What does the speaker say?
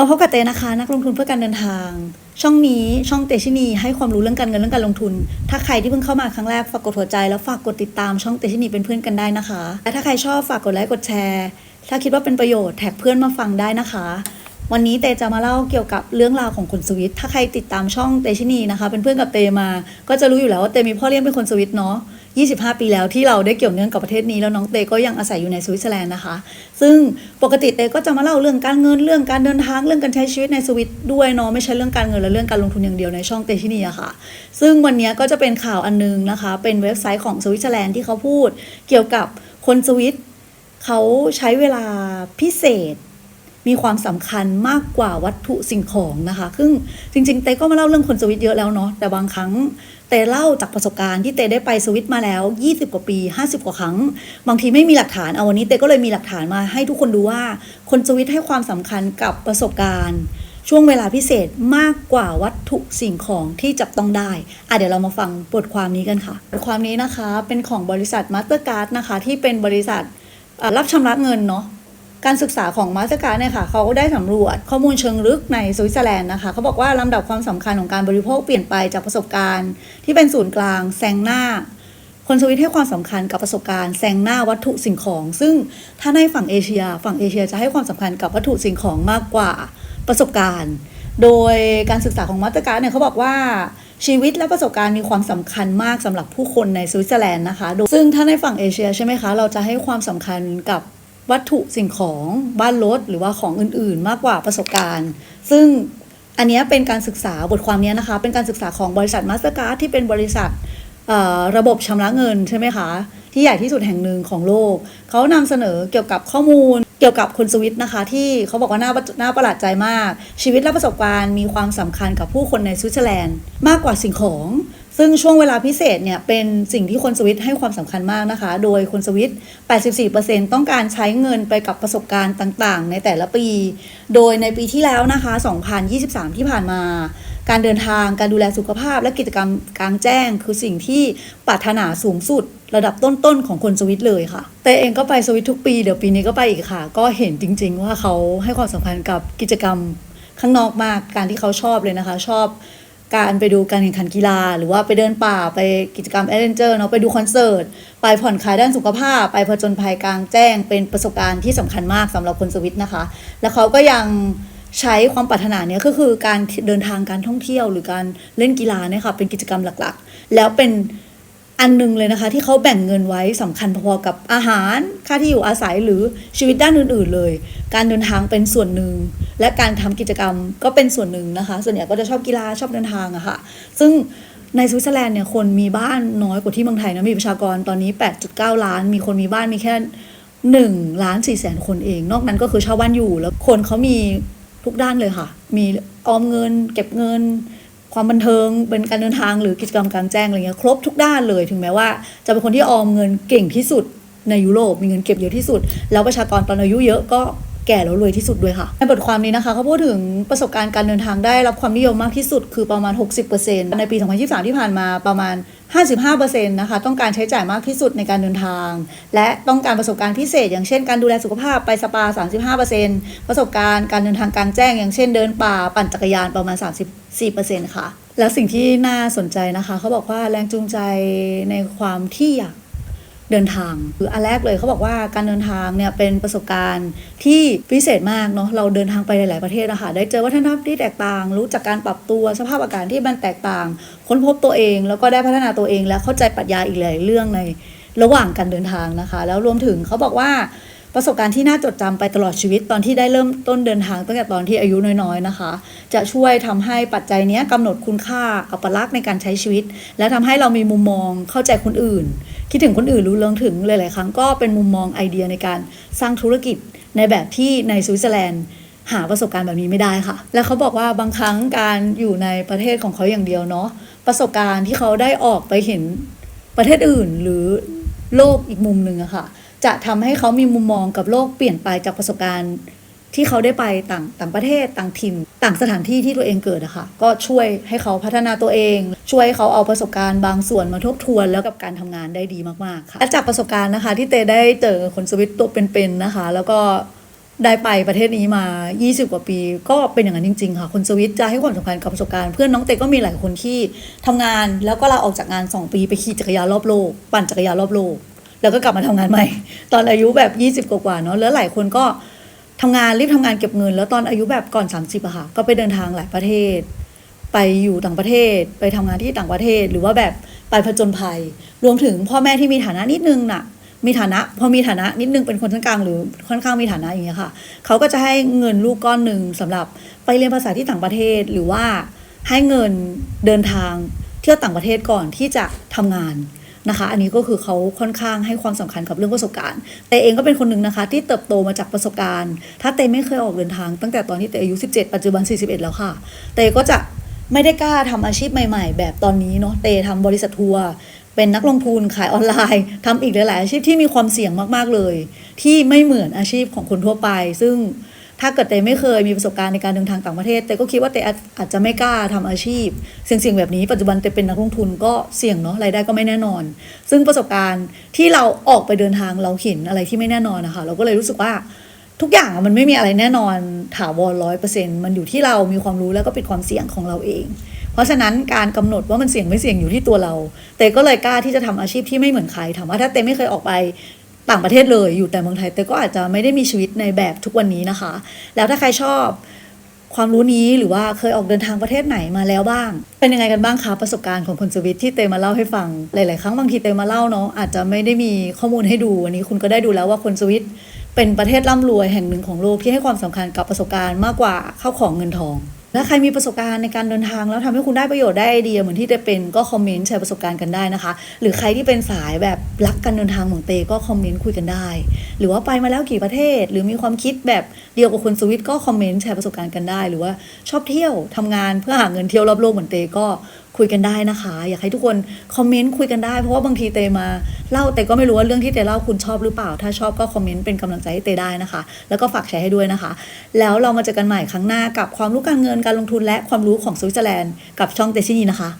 เอาพบกับเตนะคะ นักลงทุนเพื่อการเดินทาง ช่องนี้ช่องเตชินีให้ความรู้เรื่องการเงินเรื่องการลงทุน ถ้าใครที่เพิ่งเข้ามาครั้งแรกฝากกดหัวใจแล้วฝากกดติดตามช่องเตชินีเป็นเพื่อนกันได้นะคะและถ้าใครชอบฝากกดไลค์กดแชร์ ถ้าคิดว่าเป็นประโยชน์แท็กเพื่อนมาฟังได้นะคะ วันนี้เตจะมาเล่าเกี่ยวกับเรื่องราวของคนสวิตถ้าใครติดตามช่องเตชินีนะคะ เป็นเพื่อนกับเตมา ก็จะรู้อยู่แล้วว่าเตมีพ่อเลี้ยงเป็นคนสวิตเนาะ 25 ปีแล้วที่เราได้เกี่ยวเนื่องกับประเทศนี้แล้วน้องเตก็ยังอาศัยอยู่ในสวิตเซอร์แลนด์นะคะ ซึ่งปกติเตก็จะมาเล่าเรื่องการเงินเรื่องการเดินทางเรื่องการใช้ชีวิตในสวิตด้วยเนาะไม่ใช่เรื่องการเงินและเรื่องการลงทุนอย่างเดียวในช่องเตที่นี่อะค่ะ ซึ่งวันนี้ก็จะเป็นข่าวอันนึงนะคะ เป็นเว็บไซต์ของสวิตเซอร์แลนด์ที่เขาพูด เกี่ยวกับคนสวิตเขาใช้เวลาพิเศษ มีความสำคัญมากกว่าวัตถุสิ่งของนะคะ ซึ่งจริงๆเต้ก็มาเล่าเรื่องคนสวิตเยอะแล้วเนาะ แต่บางครั้งเต้เล่าจากประสบการณ์ที่เต้ได้ไปสวิตมาแล้ว 20 กว่าปี 50 กว่าครั้ง บางทีไม่มีหลักฐาน เอาวันนี้เต้ก็เลยมีหลักฐานมาให้ทุกคนดูว่าคนสวิตให้ความสำคัญกับประสบการณ์ ช่วงเวลาพิเศษมากกว่าวัตถุสิ่งของที่จับต้องได้อะเดี๋ยวเรามาฟังบทความนี้กันค่ะ บทความนี้นะคะเป็นของบริษัทมาสเตอร์การ์ดนะคะที่เป็นบริษัทรับชำระเงินเนาะ การศึกษาของมาสเตอร์การ์ดเนี่ยค่ะเขาได้สำรวจข้อมูลเชิงลึกในสวิตเซอร์แลนด์นะคะเขาบอกว่าลำดับความสำคัญของการบริโภคเปลี่ยนไปจากประสบการณ์ ที่เป็นศูนย์กลางแซงหน้า คนสวิตให้ความสำคัญกับประสบการณ์แซงหน้าวัตถุสิ่งของ ซึ่งถ้าในฝั่งเอเชีย ฝั่งเอเชียจะให้ความสำคัญกับวัตถุสิ่งของมากกว่าประสบการณ์ โดยการศึกษาของมาสเตอร์การ์ดเนี่ยเขาบอกว่าชีวิตและประสบการณ์มีความสำคัญมากสำหรับผู้คนในสวิตเซอร์แลนด์นะคะโดยซึ่งถ้าในฝั่งเอเชียใช่ไหมคะ เราจะให้ความสำคัญกับ วัตถุสิ่งของบ้านรถหรือว่าของอื่นๆ มากกว่าประสบการณ์ ซึ่งอันนี้เป็นการศึกษาบทความนี้นะคะ เป็นการศึกษาของบริษัทมาสเตอร์การ์ดที่เป็นบริษัทระบบชำระเงินใช่ไหมคะ ที่ใหญ่ที่สุดแห่งหนึ่งของโลก เขานำเสนอเกี่ยวกับข้อมูล เกี่ยวกับคนสวิตนะคะ ที่เขาบอกว่าน่าน่าประหลาดใจมาก ชีวิตและประสบการณ์มีความสำคัญกับผู้คนในสวิตเซอร์แลนด์ มากกว่าสิ่งของ ซึ่งช่วงเวลาพิเศษเนี่ยเป็นสิ่งที่คนสวิตให้ความสำคัญมากนะคะ โดยคนสวิต 84%ต้องการใช้เงินไปกับประสบการณ์ต่างๆ ในแต่ละปี โดยในปีที่แล้วนะคะ 2023 ที่ผ่านมา การเดินทาง การดูแลสุขภาพ และกิจกรรมกลางแจ้ง คือสิ่งที่ปรารถนาสูงสุดระดับต้นๆของคนสวิตเลยค่ะ แต่เองก็ไปสวิตทุกปี เดี๋ยวปีนี้ก็ไปอีกค่ะ ก็เห็นจริง ๆ ว่าเขาให้ความสำคัญกับกิจกรรมข้างนอกมาก การที่เขาชอบเลยนะคะ ชอบ การไปดูการแข่งขันกีฬา หรือว่าไปเดินป่าไปกิจกรรมแอดเวนเจอร์เนาะไปดูคอนเสิร์ต ไปผ่อนคลายด้านสุขภาพ ไปผจญภัยกลางแจ้ง เป็นประสบการณ์ที่สำคัญมากสำหรับคนสวิตนะคะ แล้วเขาก็ยังใช้ความปรารถนาเนี้ยก็คือการเดินทางการท่องเที่ยว หรือการเล่นกีฬาเนี่ยค่ะเป็นกิจกรรมหลักๆ แล้วเป็น อันหนึงเลยนะคะ ที่เขาแบ่งเงินไว้สำคัญพอๆกับอาหารค่าที่อยู่อาศัยหรือชีวิตด้านอื่น ๆ เลย การเดินทางเป็นส่วนหนึ่ง และการทำกิจกรรมก็เป็นส่วนหนึ่งนะคะ ส่วนใหญ่ก็จะชอบกีฬาชอบเดินทางอะค่ะ ซึ่งในสวิตเซอร์แลนด์เนี่ยคนมีบ้านน้อยกว่าที่เมืองไทยนะมีประชากรตอนนี้ 8.9 ล้าน มีคนมีบ้านมีแค่หนึ่งล้านสี่แสนคนเอง นอกนั้นก็คือเช่าบ้านอยู่แล้วคนเขามีทุกด้านเลยค่ะ มีออมเงิน เก็บเงิน ความบันเทิงเป็นการเดินทางหรือกิจกรรมกลางแจ้งอะไรเงี้ยครบทุกด้านเลยถึงแม้ว่า จะเป็นคนที่ออมเงินเก่งที่สุดในยุโรปมีเงินเก็บเยอะที่สุด แล้วประชากรตอนอายุเยอะก็แก่แล้วรวยที่สุดด้วยค่ะ ในบทความนี้นะคะเขาพูดถึงประสบการณ์การเดินทางได้รับความนิยมมากที่สุดคือประมาณ 60%ในปี 2023 ที่ผ่านมาประมาณ 55%นะคะต้องการใช้จ่ายมากที่สุดในการเดินทาง และต้องการประสบการณ์พิเศษ อย่างเช่นการดูแลสุขภาพไปสปา 35%ประสบการณ์การเดินทางกลางแจ้ง อย่างเช่นเดินป่าปั่นจักรยานประมาณ 34%ค่ะ แล้วสิ่งที่น่าสนใจนะคะ เขาบอกว่าแรงจูงใจในความที่อยาก เดินทางคืออันแรกเลยเขาบอกว่าการเดินทางเนี่ยเป็นประสบการณ์ที่พิเศษมากเนาะเราเดินทางไปหลาย ๆ ประเทศนะคะได้เจอวัฒนธรรมที่แตกต่าง รู้จักการปรับตัวสภาพอากาศที่มันแตกต่าง ค้นพบตัวเอง แล้วก็ได้พัฒนาตัวเอง และเข้าใจปรัชญาอีกหลายเรื่องในระหว่างการเดินทางนะคะ แล้วรวมถึงเขาบอกว่าประสบการณ์ที่น่าจดจำไปตลอดชีวิตตอนที่ได้เริ่มต้นเดินทางตั้งแต่ตอนที่อายุน้อยๆนะคะ จะช่วยทำให้ปัจจัยนี้ยกำหนดคุณค่าอัปลักษณ์ในการใช้ชีวิต และทำให้เรามีมุมมองเข้าใจคนอื่น คิดถึงคนอื่นรู้เรื่องถึงหลาย ๆ ครั้งก็เป็นมุมมองไอเดียในการสร้างธุรกิจในแบบที่ในสวิตเซอร์แลนด์หาประสบการณ์แบบนี้ไม่ได้ค่ะ และเขาบอกว่าบางครั้งการอยู่ในประเทศของเขาอย่างเดียวเนาะประสบการณ์ที่เขาได้ออกไปเห็นประเทศอื่นหรือโลกอีกมุมหนึ่งอะค่ะ จะทำให้เขามีมุมมองกับโลกเปลี่ยนไปจากประสบการณ์ ที่เขาได้ไปต่างต่างประเทศต่างถิ่นต่างสถานที่ที่ตัวเองเกิดอะค่ะก็ช่วยให้เขาพัฒนาตัวเอง ช่วยให้เขาเอาประสบการณ์บางส่วนมาทบทวนแล้วกับการทำงานได้ดีมากๆค่ะและจากประสบการณ์นะคะ ที่เตได้เจอคนสวิตตัวเป็นๆนะคะ แล้วก็ได้ไปประเทศนี้มา 20 กว่าปี ก็เป็นอย่างนั้นจริง ๆ ค่ะ คนสวิตจะให้ความสำคัญกับประสบการณ์เพื่อนน้องเตก็มีหลายคนที่ทำงานแล้วก็ลาออกจากงาน 2 ปีไปขี่จักรยานรอบโลก ปั่นจักรยานรอบโลก แล้วก็กลับมาทำงานใหม่ ตอนอายุแบบ 20 กว่าๆเนาะแล้วหลายคนก็ ทำงานรีบทำงานเก็บเงิน แล้วตอนอายุแบบก่อน 30อะค่ะ ก็ไปเดินทางหลายประเทศ ไปอยู่ต่างประเทศ ไปทำงานที่ต่างประเทศ หรือว่าแบบไปผจญภัย รวมถึงพ่อแม่ที่มีฐานะนิดนึงน่ะมีฐานะพอมีฐานะนิดนึงเป็นคนชั้นกลางหรือค่อนข้างมีฐานะอย่างเงี้ยค่ะเขาก็จะให้เงินลูกก้อนหนึ่งสำหรับไปเรียนภาษาที่ต่างประเทศหรือว่าให้เงินเดินทางเที่ยวต่างประเทศก่อนที่จะทำงาน นะคะ อันนี้ก็คือเขาค่อนข้างให้ความสำคัญกับเรื่องประสบการณ์ แต่เองก็เป็นคนหนึ่งนะคะ ที่เติบโตมาจากประสบการณ์ ถ้าเตไม่เคยออกเดินทาง ตั้งแต่ตอนที่เตอายุ 17 ปัจจุบัน 41 แล้วค่ะ เตก็จะไม่ได้กล้าทำอาชีพใหม่ ๆ แบบตอนนี้เนาะ เตทำบริษัททัวร์เป็นนักลงทุนขายออนไลน์ทำอีกหลาย ๆ อาชีพที่มีความเสี่ยงมากๆเลย ที่ไม่เหมือนอาชีพของคนทั่วไป ซึ่ง ถ้าเกิดเตไม่เคยมีประสบการณ์ในการเดินทางต่างประเทศเตก็คิดว่าเตอาจอาจจะไม่กล้าทำอาชีพ เสี่ยงๆแบบนี้ปัจจุบันเตเป็นนักลงทุนก็เสี่ยงเนาะรายได้ก็ไม่แน่นอน ซึ่งประสบการณ์ที่เราออกไปเดินทางเราเห็นอะไรที่ไม่แน่นอนนะคะเราก็เลยรู้สึกว่าทุกอย่างอะมันไม่มีอะไรแน่นอนถาวรร้อยเปอร์เซ็นต์มันอยู่ที่เรามีความรู้แล้วก็เป็นความเสี่ยงของเราเอง เพราะฉะนั้นการกำหนดว่ามันเสี่ยงไม่เสี่ยงอยู่ที่ตัวเราเตก็เลยกล้าที่จะทำอาชีพที่ไม่เหมือนใครถามว่าถ้าเตไม่เคยออกไป ต่างประเทศเลยอยู่แต่เมืองไทยเตก็อาจจะไม่ได้มีชีวิตในแบบทุกวันนี้นะคะ แล้วถ้าใครชอบความรู้นี้หรือว่าเคยออกเดินทางประเทศไหนมาแล้วบ้าง เป็นยังไงกันบ้างคะประสบการณ์ของคนสวิตที่เตมาเล่าให้ฟังหลาย ๆ ครั้งบางทีเตมาเล่าเนาะอาจจะไม่ได้มีข้อมูลให้ดูวันนี้คุณก็ได้ดูแล้วว่าคนสวิตเป็นประเทศร่ำรวยแห่งหนึ่งของโลกที่ให้ความสำคัญกับประสบการณ์มากกว่าเข้าของเงินทอง และใครมีประสบการณ์ในการเดินทางแล้วทำให้คุณได้ประโยชน์ได้ไอเดียเหมือนที่เตเป็นก็คอมเมนต์แชร์ประสบการณ์กันได้นะคะ หรือใครที่เป็นสายแบบรักการเดินทางเหมือนเตก็คอมเมนต์คุยกันได้ หรือว่าไปมาแล้วกี่ประเทศ หรือมีความคิดแบบเดียวกับคนสวิตก็คอมเมนต์แชร์ประสบการณ์กันได้ หรือว่าชอบเที่ยวทำงานเพื่อหาเงินเที่ยวรอบโลกเหมือนเตก็ คุยกันได้นะคะ อยากให้ทุกคนคอมเมนต์คุยกันได้ เพราะว่าบางทีเตมาเล่าแต่ก็ไม่รู้ว่าเรื่องที่เตเล่าคุณชอบหรือเปล่า ถ้าชอบก็คอมเมนต์เป็นกำลังใจให้เตได้นะคะ แล้วก็ฝากแชร์ให้ด้วยนะคะ แล้วเรามาเจอกันใหม่ครั้งหน้ากับความรู้การเงินการลงทุนและความรู้ของสวิตเซอร์แลนด์กับช่องเตชินีนะคะ